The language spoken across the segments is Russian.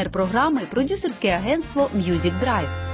партнер програми продюсерське агентство Music Drive.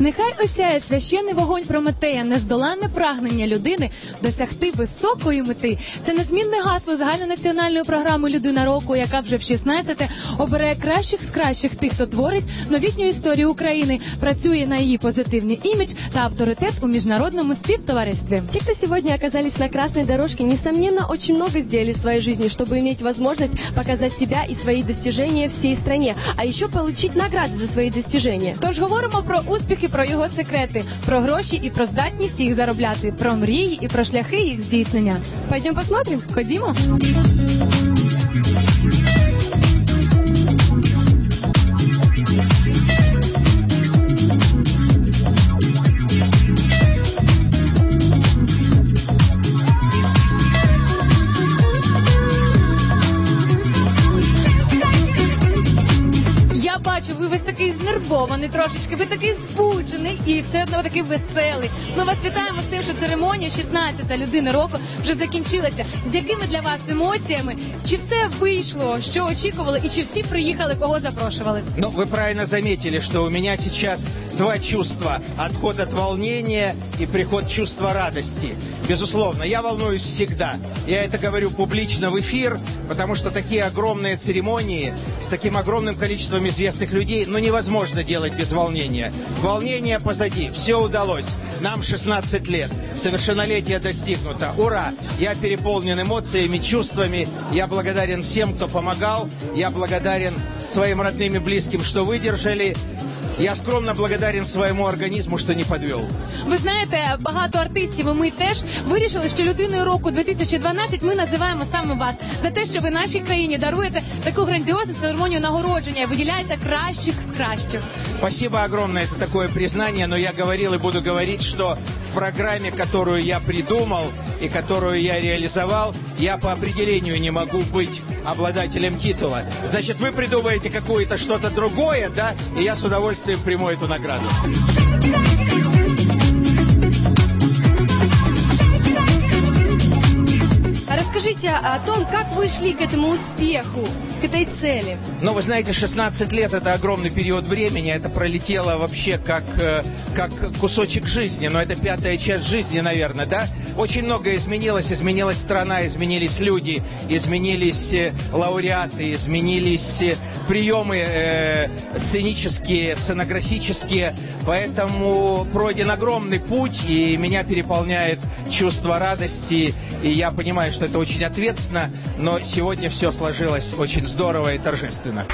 Нехай осяє священний вогонь Прометея, нездоланне прагнення людини досягти високої мети. Це незмінне гасло загальнонаціональної програми Людина року, яка вже в 16-те обирає кращих з кращих тих, хто творить новітню історію України, працює на її позитивний імідж та авторитет у міжнародному співтоваристві. Те, кто сегодня оказались на красной дорожке, несомненно, очень много сделали в своей жизни, чтобы иметь возможность показать себя и свои достижения всей стране, а еще получить награды за свои достижения. Тож говоримо про успіхи, про його секрети, про гроші і про здатність їх заробляти, про мрії і про шляхи їх здійснення. Пойдем посмотрим? Ходімо. Ви такий знервований трошечки, ви такий збуджений і все одно такий веселий. Ми вас вітаємо з тим, що церемонія 16-та людини року вже закінчилася. З якими для вас емоціями? Чи все вийшло, що очікували, і чи всі приїхали, кого запрошували? Ну, вы правильно заметили, что у меня сейчас два чувства. Отход от волнения и приход чувства радости. Безусловно, я волнуюсь всегда. Я это говорю публично в эфир, потому что такие огромные церемонии с таким огромным количеством известных людей, ну, невозможно делать без волнения. Волнение позади, все удалось. Нам 16 лет, совершеннолетие достигнуто. Ура! Я переполнен эмоциями, чувствами. Я благодарен всем, кто помогал. Я благодарен своим родным и близким, что выдержали. Я скромно благодарен своему организму, что не подвел. Ви знаєте, багато артистів, і ми теж вирішили, що людиною року 2012 ми називаємо саме вас за те, що ви нашій країні даруєте таку грандіозну церемонію нагородження і виділяєте кращих з кращих. Спасибо огромное за такое признание, но я говорил и буду говорить, что в программе, которую я придумал и которую я реализовал, я по определению не могу быть обладателем титула. Значит, вы придумаете какое-то что-то другое, да, и я с удовольствием приму эту награду. Расскажите о том, как вы шли к этому успеху, к этой цели. Но вы знаете, 16 лет это огромный период времени, это пролетело вообще как, э, как кусочек жизни, но это пятая часть жизни, наверное, да? Очень многое изменилось, изменилась страна, изменились люди, изменились э, лауреаты, изменились э, приемы э, сценические, сценографические, поэтому пройден огромный путь, и меня переполняет чувство радости, и я понимаю, что это очень ответственно, но сегодня все сложилось очень здорово и торжественно.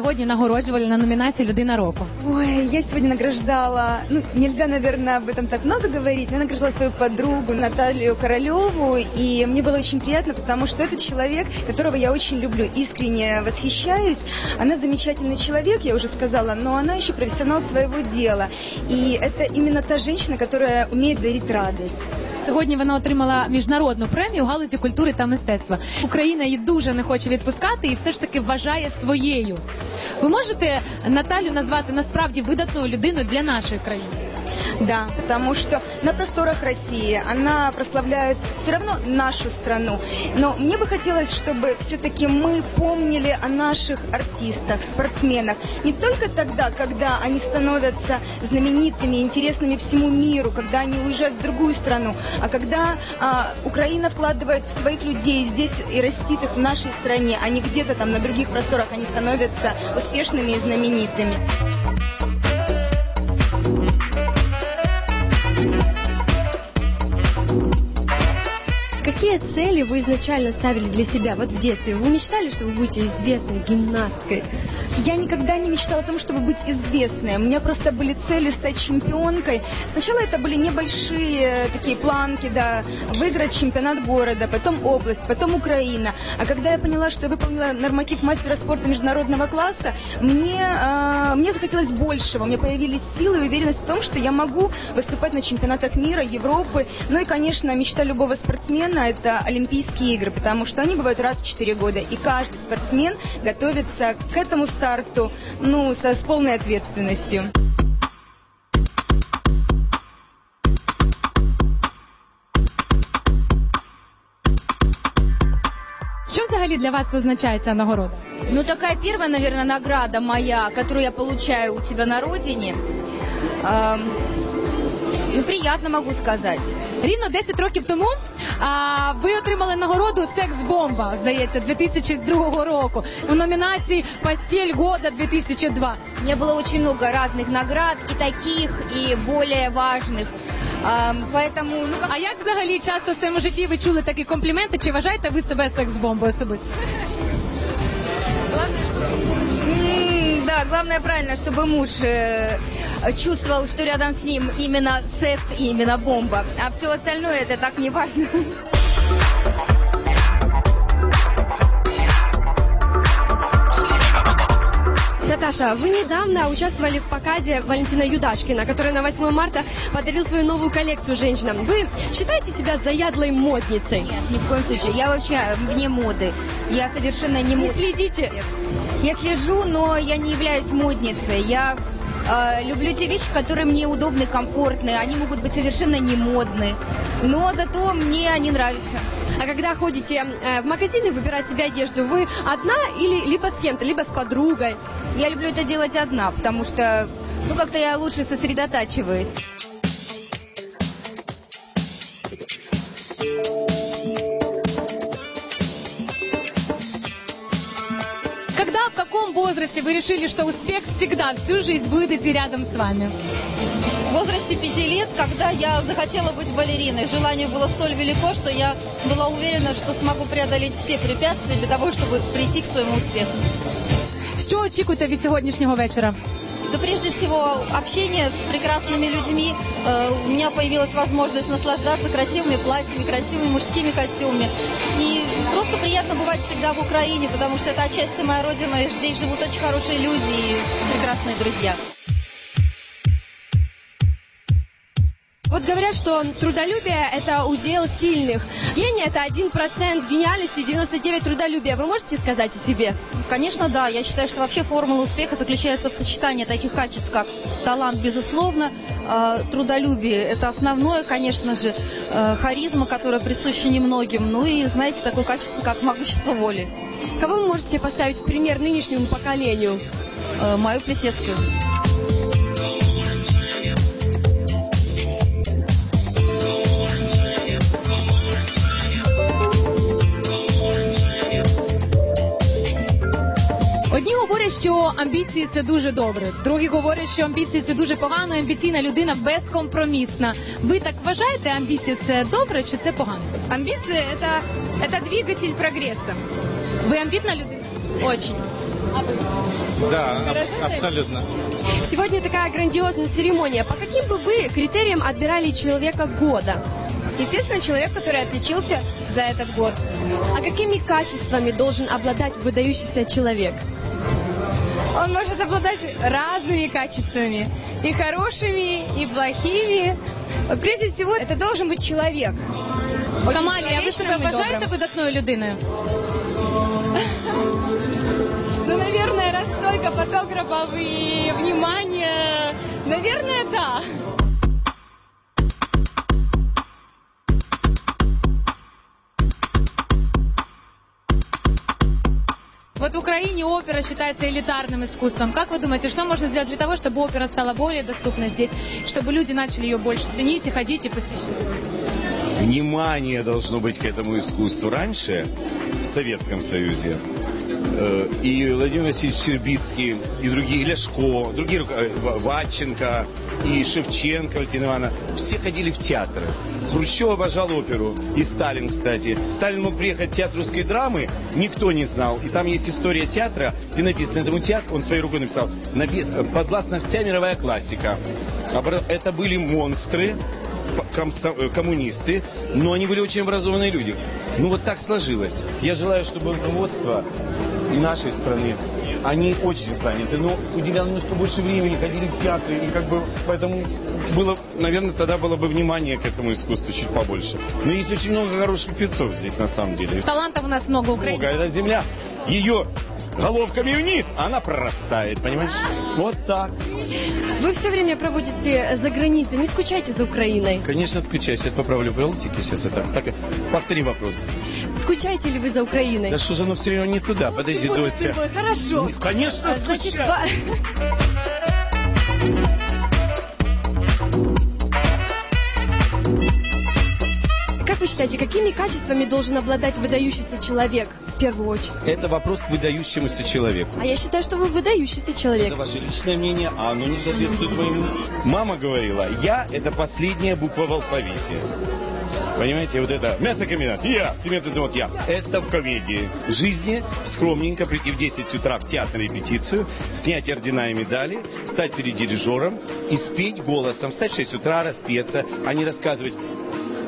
сьогодні нагороджували на номінації Людина року? Ой, я сегодня награждала, ну, нельзя, наверное, об этом так много говорить, но я награждала свою подругу Наталью Королеву, и мне было очень приятно, потому что это человек, которого я очень люблю, искренне восхищаюсь. Она замечательный человек, я уже сказала, но она еще профессионал своего дела. И это именно та женщина, которая умеет дарить радость. Сьогодні вона отримала міжнародну премію у галузі культури та мистецтва. Україна її дуже не хоче відпускати і все ж таки вважає своєю. Ви можете Наталю назвати насправді видатною людиною для нашої країни? Да, потому что на просторах России она прославляет все равно нашу страну. Но мне бы хотелось, чтобы все-таки мы помнили о наших артистах, спортсменах. Не только тогда, когда они становятся знаменитыми, интересными всему миру, когда они уезжают в другую страну, а когда а, Украина вкладывает в своих людей здесь и растит их в нашей стране, а не где-то там на других просторах они становятся успешными и знаменитыми. Какие цели вы изначально ставили для себя вот в детстве? Вы мечтали, что вы будете известной гимнасткой? Я никогда не мечтала о том, чтобы быть известной. У меня просто были цели стать чемпионкой. Сначала это были небольшие такие планки, да, выиграть чемпионат города, потом область, потом Украина. А когда я поняла, что я выполнила норматив мастера спорта международного класса, мне, э, мне захотелось большего. У меня появились силы и уверенность в том, что я могу выступать на чемпионатах мира, Европы. Ну и, конечно, мечта любого спортсмена – это Олимпийские игры, потому что они бывают раз в 4 года. И каждый спортсмен готовится к этому старту ну, со, с полной ответственностью. Що взагалі для вас означає ця нагорода? Ну, такая первая, наверное, награда моя, которую я получаю у тебя на родине. Эм, ну, приятно могу сказать. Рівно 10 років тому а, ви отримали нагороду Секс-бомба, здається, 2002 року у номінації Постель года 2002. У меня было очень много разных наград, и таких, и более важных. Эм, поэтому, ну, как- А як взагалі часто в своєму житті ви чули такі компліменти? Чи вважаєте ви себе секс-бомбою особисто? М, да, главное правильно, чтобы муж э, чувствовал, что рядом с ним именно секс и именно бомба. А все остальное это так не важно. Наташа, вы недавно участвовали в показе Валентина Юдашкина, который на 8 марта подарил свою новую коллекцию женщинам. Вы считаете себя заядлой модницей? Нет, ни в коем случае. Я вообще вне моды. Я совершенно не Не модная. следите. Я слежу, но я не являюсь модницей. Я э, люблю те вещи, которые мне удобны, комфортны. Они могут быть совершенно не модны. Но зато мне они нравятся. А когда ходите э, в магазины выбирать себе одежду, вы одна или либо с кем-то, либо с подругой? Я люблю это делать одна, потому что, ну, как-то я лучше сосредотачиваюсь. возрасте вы решили, что успех всегда, всю жизнь будет идти рядом с вами? В возрасте пяти лет, когда я захотела быть балериной, желание было столь велико, что я была уверена, что смогу преодолеть все препятствия для того, чтобы прийти к своему успеху. Що очікуєте від сьогоднішнього вечора? Да прежде всего, общение с прекрасными людьми. Э, у меня появилась возможность наслаждаться красивыми платьями, красивыми мужскими костюмами. И просто приятно бывать всегда в Украине, потому что это отчасти моя родина, и здесь живут очень хорошие люди и прекрасные друзья. Говорят, что трудолюбие – это удел сильных. Гений – это 1% гениальности, 99% трудолюбия. Вы можете сказать о себе? Конечно, да. Я считаю, что вообще формула успеха заключается в сочетании таких качеств, как талант, безусловно, э, трудолюбие. Это основное, конечно же, э, харизма, которая присуща немногим. Ну и, знаете, такое качество, как могущество воли. Кого вы можете поставить в пример нынешнему поколению? Э, Мою Плесецкую. що амбіції це дуже добре. Другі говорять, що амбіції це дуже погано. Амбіційна людина безкомпромісна. Ви так вважаєте, амбіція це добре чи це погано? Амбиции это, это двигатель прогресса. Ви амбітна людина? Очень. А ви? Да, аб- абсолютно. Сегодня такая грандиозная церемония. По каким бы вы критериям отбирали человека года? Естественно, человек, который отличился за этот год. А какими качествами должен обладать выдающийся человек? Он может обладать разными качествами, и хорошими, и плохими. Прежде всего, это должен быть человек. Очень Камалія, а ви себе человечным и вважаєте добрым. видатною людиною? Ну, наверное, раз столько фотографов и внимания, наверное, да. Вот в Украине опера считается элитарным искусством. Как вы думаете, что можно сделать для того, чтобы опера стала более доступной здесь, чтобы люди начали ее больше ценить и ходить и посещать? Внимание должно быть к этому искусству. Раньше, в Советском Союзе, и Владимир Васильевич Щербицкий, и другие, и Ляшко, другие, э, Ва- Вадченко, и Шевченко, Валентина Ивановна, все ходили в театры. Хрущев обожал оперу, и Сталин, кстати. Сталин мог приехать в театр русской драмы, никто не знал. И там есть история театра, где написано этому театру, он своей рукой написал, напис- подвластна вся мировая классика. Это были монстры, э, коммунисты, но они были очень образованные люди. Ну вот так сложилось. Я желаю, чтобы руководство и нашей страны, они очень заняты, но уделяли немножко больше времени, ходили в театры, и как бы поэтому было, наверное, тогда было бы внимание к этому искусству чуть побольше. Но есть очень много хороших певцов здесь на самом деле. Талантов у нас много Много. України. Эта земля, ее головками вниз, она прорастает, понимаешь? Вот так. Вы все время проводите за границей. Не скучайте за Украиной. Конечно, скучаю. Сейчас поправлю политики. Сейчас это. Так, повтори вопрос. Скучаете ли вы за Украиной? Да что же оно все время не туда? Подожди, Дося. ты мой, Хорошо. Ну, Конечно, Значит, скучаю. ва- считаете, какими качествами должен обладать выдающийся человек в первую очередь? Это вопрос к выдающемуся человеку. А я считаю, что вы выдающийся человек. Это ваше личное мнение, а оно не соответствует моему. Мама говорила, я это последняя буква в алфавите. Понимаете, вот это мясокомбинат, я, цементный завод, я. Это в комедии. В жизни скромненько прийти в 10 утра в театр на репетицию, снять ордена и медали, стать перед дирижером и спеть голосом. Встать в 6 утра, распеться, а не рассказывать,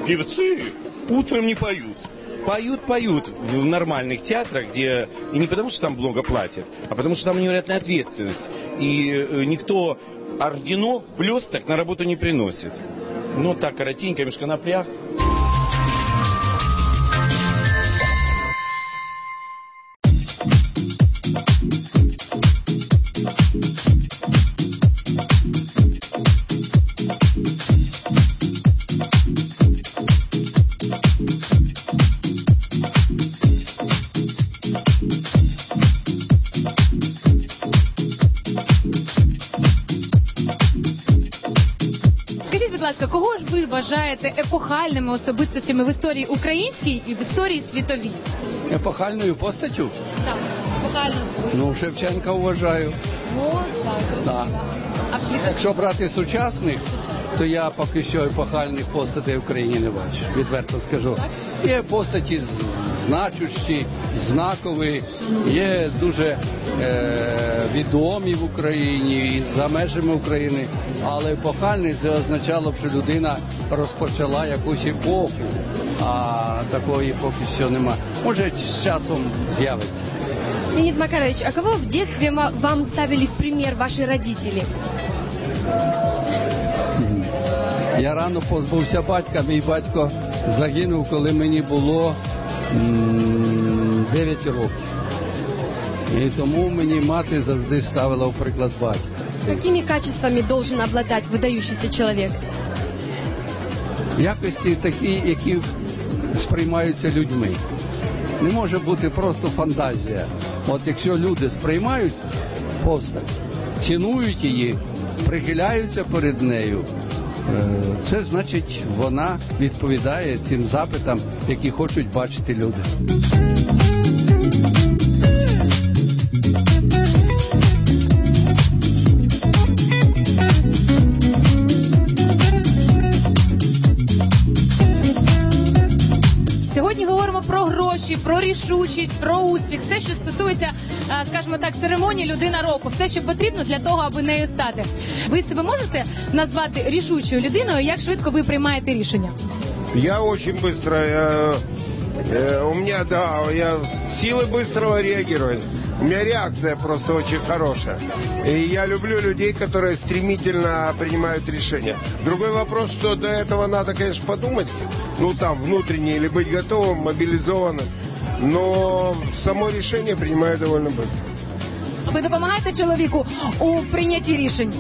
певцы утром не поют. Поют, поют в нормальных театрах, где и не потому, что там много платят, а потому, что там невероятная ответственность. И э, никто орденов, блесток на работу не приносит. Ну, так, коротенько, немножко ласка, кого ж ви вважаєте епохальними особистостями в історії українській і в історії світовій? Епохальною постаттю? Так, епохально. Ну, Шевченка вважаю. Ну, так. Так. А. Якщо брати сучасних, то я поки що епохальних постатей в Україні не бачу. Відверто скажу. Є постаті значущі, знакові, є дуже е, відомі в Україні і за межами України. Але епохальний це означало б, що людина розпочала якусь епоху, а такої поки що нема. Може, з часом з'явиться. Леонид Макарович, а кого в детстве вам ставили в пример ваши родители? Я рано позбувся батька. Мій батько загинув, коли мені було м, 9 років. І тому мені мати завжди ставила в приклад батька. Какими качествами должен обладать выдающийся человек? Якості такі, які сприймаються людьми. Не може бути просто фантазія. От якщо люди сприймають постать, цінують її, прихиляються перед нею, це значить вона відповідає цим запитам, які хочуть бачити люди. Сьогодні говоримо про гроші, про рішучість, про успіх, все, що стосується, е, скажімо так, церемонії людина року, все, що потрібно для того, аби нею стати. Ви себе можете назвати рішучою людиною? Як швидко ви приймаєте рішення? Я очень быстро, я, э, у меня, да, я силы быстрого реагирования. У меня реакция просто очень хорошая. И я люблю людей, которые стремительно принимают решения. Другой вопрос, что до этого надо, конечно, подумать, ну там, внутренне, или быть готовым, мобилизованным. Но само решение принимаю довольно быстро. Ви допомагаєте чоловіку у прийнятті рішень?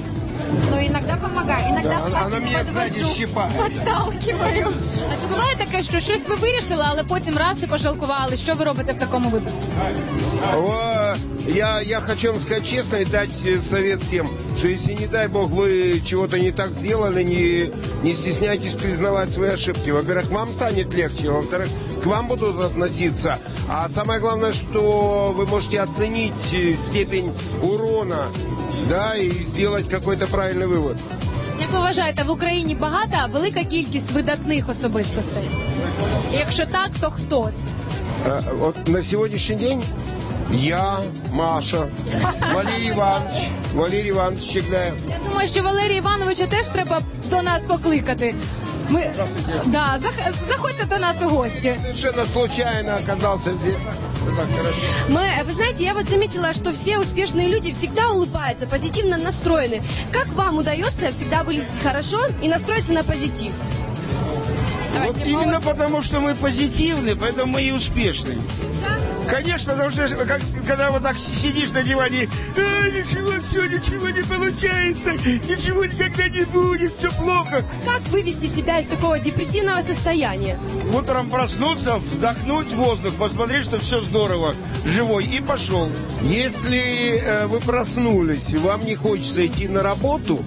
Но иногда помогаю, иногда Да, она, она меня сзади подвожу, щипает. подталкиваю. А чи буває таке, що щось ви вирішили, але потім раз і пожалкували? Що ви робите в такому випадку? О, я, я хочу вам сказать честно и дать э, совет всем, что если, не дай бог, вы чего-то не так сделали, не, не стесняйтесь признавать свои ошибки. Во-первых, вам станет легче, во-вторых, к вам будут относиться. А самое главное, что вы можете оценить э, степень урона, да, и сделать какой-то правильный вывод. Як ви вважаєте, в Україні багата велика кількість видатних особистостей? І Якщо так, то хто? Э, Вот на сегодняшний день я, Маша, Валерий Иванович, Валерий Иванович Чегляев. Я думаю, що Валерія Івановича теж треба до нас покликати. Ми да, зах- заходьте до нас у гості. Совершенно случайно оказался здесь. Мы, вы знаете, я вот заметила, что все успешные люди всегда улыбаются, позитивно настроены. Как вам удается всегда выглядеть хорошо и настроиться на позитив? Вот именно потому, что мы позитивны, поэтому мы и успешны. Конечно, потому что как- когда вот так сидишь на диване, «А, ничего, все, ничего не получается, ничего никогда не будет, все плохо. Как вывести себя из такого депрессивного состояния? Утром проснуться, вдохнуть воздух, посмотреть, что все здорово, живой, и пошел. Если э, вы проснулись и вам не хочется идти на работу,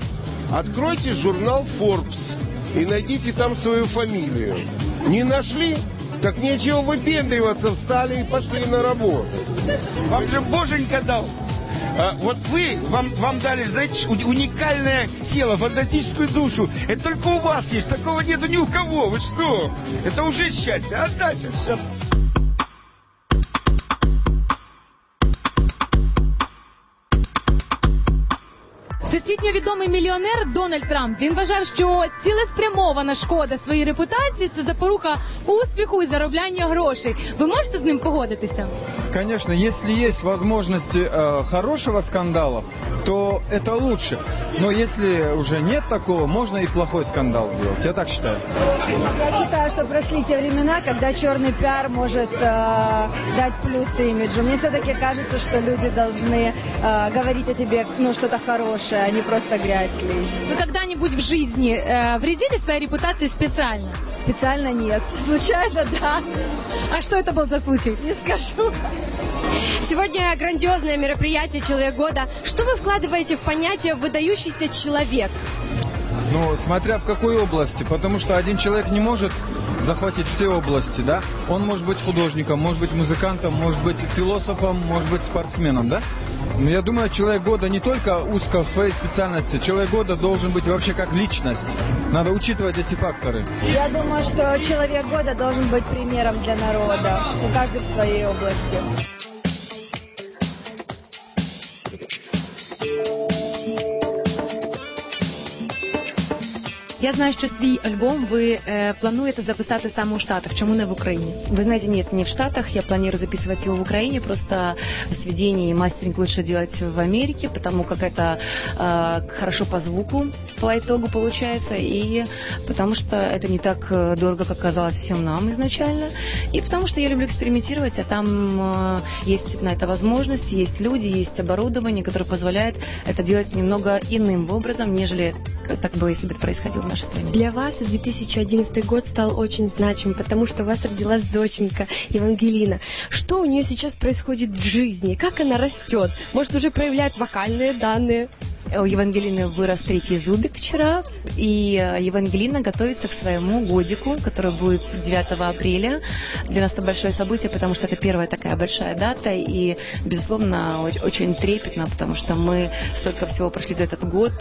откройте журнал Forbes и найдите там свою фамилию. Не нашли? Так нечего выпендриваться, встали и пошли на работу. Вам же Боженька дал. А, вот вы, вам, вам дали, знаете, уни- уникальное тело, фантастическую душу. Это только у вас есть, такого нету ни у кого. Вы что? Это уже счастье. Отдача, все. Всесвітньо відомий мільйонер Дональд Трамп він вважав, що цілеспрямована шкода своїй репутації це запорука успіху і заробляння грошей. Ви можете з ним погодитися? Конечно, если есть возможности э, хорошего скандала, то это лучше. Но если уже нет такого, можно и плохой скандал сделать. Я так считаю. Я считаю, что прошли те времена, когда черный пиар может э, дать плюсы имиджу. Мне все-таки кажется, что люди должны э, говорить о тебе ну, что-то хорошее, а не просто грязь лить. Вы когда-нибудь в жизни э, вредили своей репутации специально? Специально нет. Случайно, да. А что это был за случай? Не скажу. Сегодня грандиозное мероприятие «Человек года». Что вы вкладываете в понятие «выдающийся человек»? Ну, смотря в какой области, потому что один человек не может захватить все области, да? Он может быть художником, может быть музыкантом, может быть философом, может быть спортсменом, да? Но я думаю, человек года не только узко в своей специальности, человек года должен быть вообще как личность. Надо учитывать эти факторы. Я думаю, что человек года должен быть примером для народа. У каждый в своей области. Я знаю, що свій альбом ви е, плануєте записати саме у Штатах. Чому не в Україні? Вы знаете, нет, не в Штатах. Я планирую записывать его в Украине. Просто сведение и мастеринг лучше делать в Америке, потому как это э, хорошо по звуку по итогу получается. И потому что это не так э, дорого, как казалось всем нам изначально. И потому что я люблю экспериментировать, а там э, есть на это возможности, есть люди, есть оборудование, которое позволяет это делать немного иным образом, нежели э, так бы, если бы это происходило в нашей стране. Для вас 2011 год стал очень значим, потому что у вас родилась доченька Евангелина. Что у нее сейчас происходит в жизни? Как она растет? Может, уже проявляет вокальные данные? У Евангелины вырос третий зубик вчера, и э, Евангелина готовится к своему годику, который будет 9 апреля. Для нас это большое событие, потому что это первая такая большая дата, и, безусловно, оч- очень трепетно, потому что мы столько всего прошли за этот год,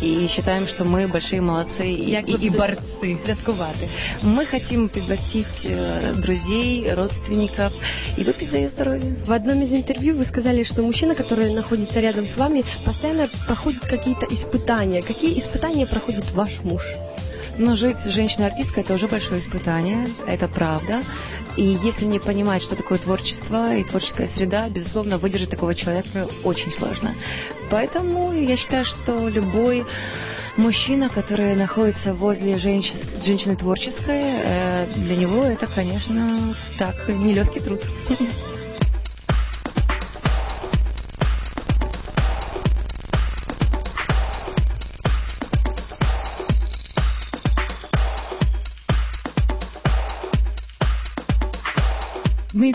и считаем, что мы большие молодцы и, и, и борцы. Святкувати. Мы хотим пригласить э, друзей, родственников и выпить за ее здоровье. В одном из интервью вы сказали, что мужчина, который находится рядом с вами, постоянно проходит какие-то испытания. Какие испытания проходит ваш муж? Но жить с женщиной-артисткой это уже большое испытание, это правда. И если не понимать, что такое творчество и творческая среда, безусловно, выдержать такого человека очень сложно. Поэтому я считаю, что любой мужчина, который находится возле женщи- женщины творческой, э, для него это, конечно, так, нелегкий труд.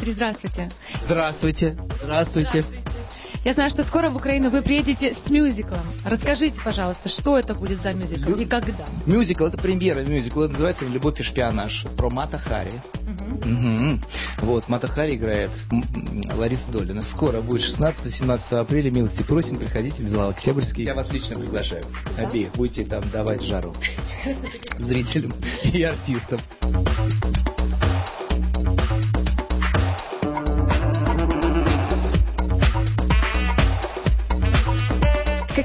Дмитрий, здравствуйте. Здравствуйте. Здравствуйте. Я знаю, что скоро в Украину вы приедете с мюзиклом. Расскажите, пожалуйста, что это будет за мюзикл и когда? Мюзикл, это премьера мюзикла, называется он «Любовь и шпионаж» про Мата Хари. Мгм. Вот, Мата Хари играет Лариса Долина. Скоро будет 16-17 апреля. Милости просим, приходите в зал Октябрьский. Я вас лично приглашаю. Обеих. Будете там давать жару зрителям и артистам.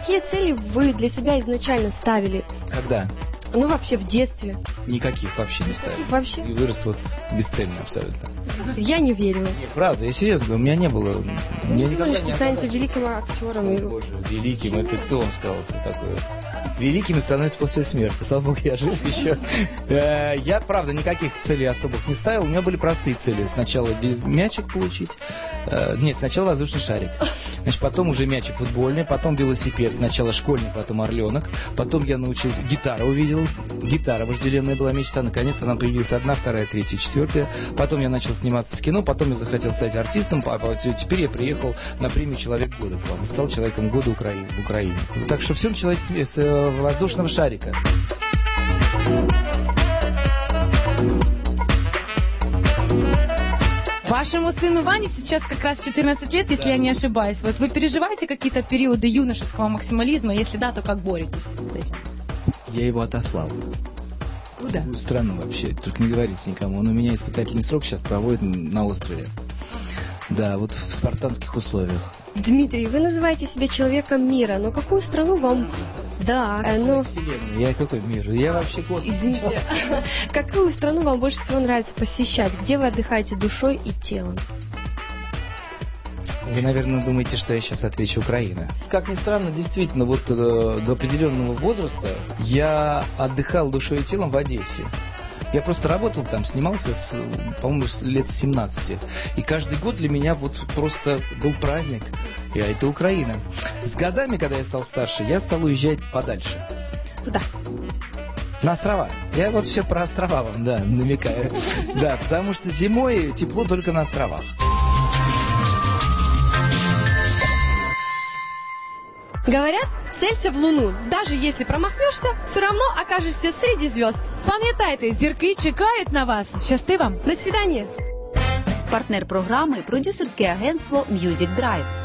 Какие цели вы для себя изначально ставили? Когда? Ну, вообще в детстве. Никаких вообще не ставил. Вообще? И вырос вот бесцельно абсолютно. Я не верила. Правда, я серьезно у меня не было... Мне никогда Думаешь, не станете великим актером? и- Боже, великим, это кто вам сказал что такое? Великими становятся после смерти. Слава богу, я жив еще. Э, Я, правда, никаких целей особых не ставил. У меня были простые цели. Сначала мячик получить. Э, Нет, сначала воздушный шарик. Значит, потом уже мячик футбольный, потом велосипед. Сначала школьник, потом орленок. Потом я научился, гитара увидел. Гитара вожделенная была мечта. Наконец она появилась одна, вторая, третья, четвертая. Потом я начал сниматься в кино. Потом я захотел стать артистом. Теперь я приехал на премию «Человек года» к вам. Стал человеком года Украины. Так что все началось с, воздушного шарика. Вашему сыну Ване сейчас как раз 14 лет, если я не ошибаюсь. Вот вы переживаете какие-то периоды юношеского максимализма? Если да, то как боретесь с этим? Я его отослал. Куда? В страну вообще. Только не говорите никому. Он у меня испытательный срок сейчас проводит на острове. Да, вот в спартанских условиях. Дмитрий, вы называете себя человеком мира, но какую страну вам... Да, но... Я какой мир? Я вообще космос. Извините. Какую страну вам больше всего нравится посещать? Где вы отдыхаете душой и телом? Вы, наверное, думаете, что я сейчас отвечу Украина. Как ни странно, действительно, вот э, до определенного возраста я отдыхал душой и телом в Одессе. Я просто работал там, снимался, с, по-моему, с лет с 17. И каждый год для меня вот просто был праздник. И это Украина. С годами, когда я стал старше, я стал уезжать подальше. Куда? На острова. Я вот все про острова вам, да, намекаю. Да, потому что зимой тепло только на островах. Говорят, целься в Луну. Даже если промахнешься, все равно окажешься среди звезд. Пам'ятайте, зірки чекають на вас. Щасти вам. До свидания. Партнер програми продюсерське агентство Music Drive.